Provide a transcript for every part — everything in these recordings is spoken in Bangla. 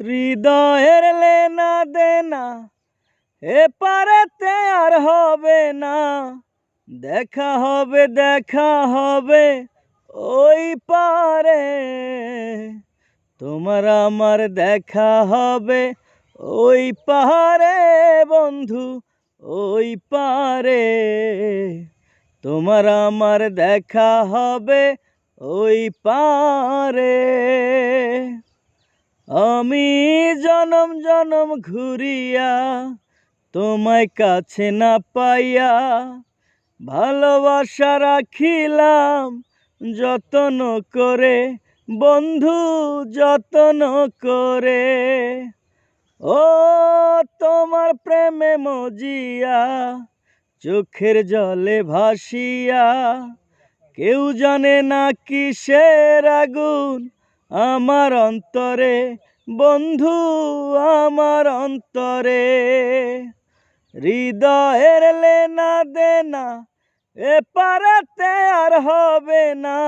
হৃদয়ের লেনা দেনা, এ পারেতে আর হবে না। দেখা হবে দেখা হবে, ওই পারে। তোমার আমার দেখা হবে, ওই পাহাড়ে বন্ধু, ওই পারে। তোমার আমার দেখা হবে, ওই পারে। আমি জনম জনম ঘুরিয়া তোমায় কাছে না পাইয়া ভালোবাসা রাখিলাম, যতন করে, বন্ধু, যতন করে। ও তোমার প্রেমে মজিয়া, চোখের জলে ভাসিয়া, কেউ জানে না কিসের আগুন আমার অন্তরে, বন্ধু আমার অন্তরে। হৃদয়ের লেনা দেনা এ পারাতে আর হবে না।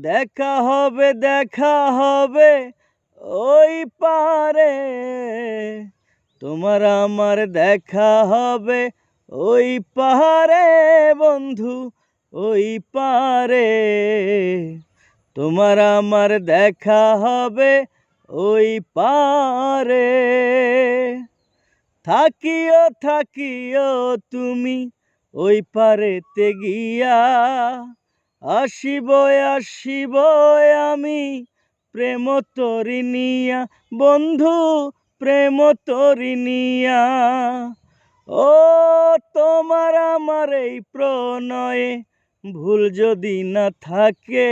দেখা হবে দেখা হবে ওই পারে। তোমার আমার দেখা হবে ওই পাহাড়ে, বন্ধু ওই পারে। তোমার আমার দেখা হবে ওই পারে। থাকিও থাকিও তুমি ওই পারেতে গিয়া, আসিব আসিব আমি প্রেম তরিনিয়া বন্ধু প্রেম তরিনিয়া ও তোমার আমার এই প্রণয়ে ভুল যদি না থাকে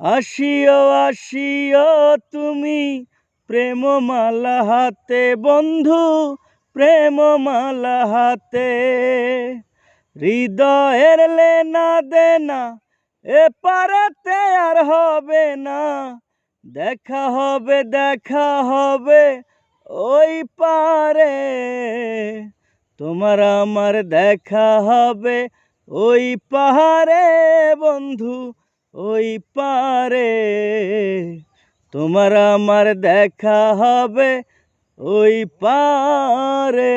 আসিও আসিও তুমি প্রেমমালা হাতে, বন্ধু প্রেমমালা হাতে। হৃদয়ের লেনা দেনা এ পারাতে আর হবে না। দেখা হবে দেখা হবে ওই পারে। তোমার আমার দেখা হবে ওই পাহাড়ে, বন্ধু ওই পারে তোমার আমার দেখা হবে ওই পারে